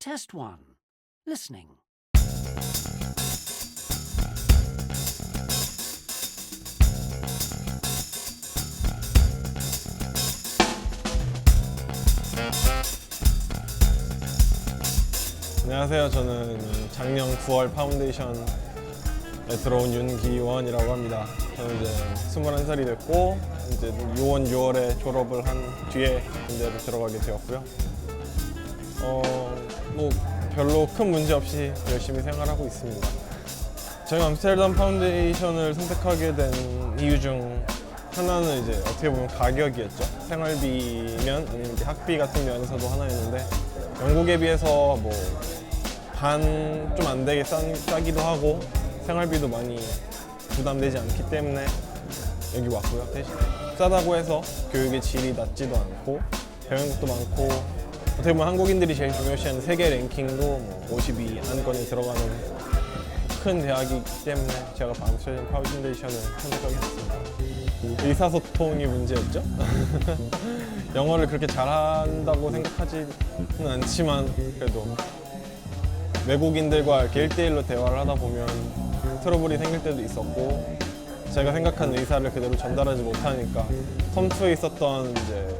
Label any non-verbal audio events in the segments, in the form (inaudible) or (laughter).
Test 1. Listening. 안녕하세요. 저는 작년 9월 파운데이션에 들어온 윤기원이라고 합니다. 저는 이제 21살이 됐고 이제 6월 6월에 졸업을 한 뒤에 군대로 들어가게 되었고요. 어, 뭐 별로 큰 문제 없이 열심히 생활하고 있습니다. 저희 암스테르담 파운데이션을 선택하게 된 이유 중 하나는 이제 어떻게 보면 가격이었죠. 생활비면 아니면 학비 같은 면에서도 하나였는데 영국에 비해서 뭐 반 좀 안 되게 싸, 싸기도 하고 생활비도 많이 부담되지 않기 때문에 여기 왔고요. 대신 싸다고 해서 교육의 질이 낮지도 않고 배우는 것도 많고 어떻게 보면 한국인들이 제일 중요시하는 세계 랭킹도 뭐 52 안건에 들어가는 큰 대학이기 때문에 제가 방스터딘 파운데이션을 선택하게 됐습니다. 의사소통이 문제였죠. (laughs) 영어를 그렇게 잘한다고 생각하지는 않지만 그래도 외국인들과 이렇게 1대1로 대화를 하다 보면 트러블이 생길 때도 있었고 제가 생각한 의사를 그대로 전달하지 못하니까 텀투에 있었던 이제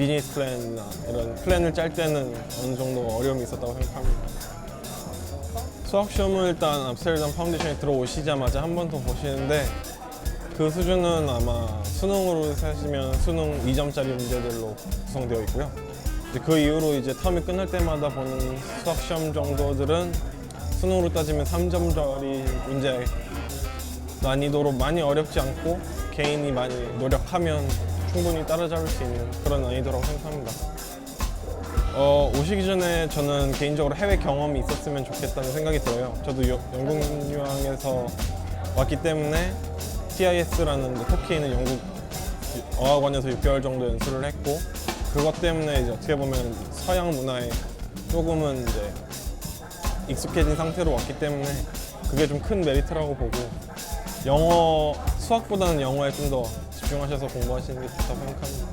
비즈니스 플랜이나 이런 플랜을 짤 때는 어느 정도 어려움이 있었다고 생각합니다. 수학 시험은 일단 암스테르담 파운데이션에 들어오시자마자 한 번 더 보시는데 그 수준은 아마 수능으로 사시면 수능 2점짜리 문제들로 구성되어 있고요. 이제 그 이후로 이제 텀이 끝날 때마다 보는 수학 시험 정도들은 수능으로 따지면 3점짜리 문제 난이도로 많이 어렵지 않고 개인이 많이 노력하면 충분히 따라잡을 수 있는 그런 난이도라고 생각합니다. 어, 오시기 전에 저는 개인적으로 해외 경험이 있었으면 좋겠다는 생각이 들어요. 저도 여- 영국 유학에서 왔기 때문에 TIS라는 터키에 있는 영국 어학원에서 6개월 정도 연수를 했고 그것 때문에 이제 어떻게 보면 서양 문화에 조금은 이제 익숙해진 상태로 왔기 때문에 그게 좀 큰 메리트라고 보고 영어 수학보다는 영어에 좀 더 집중하셔서 공부하시는 게 좋다고 생각합니다.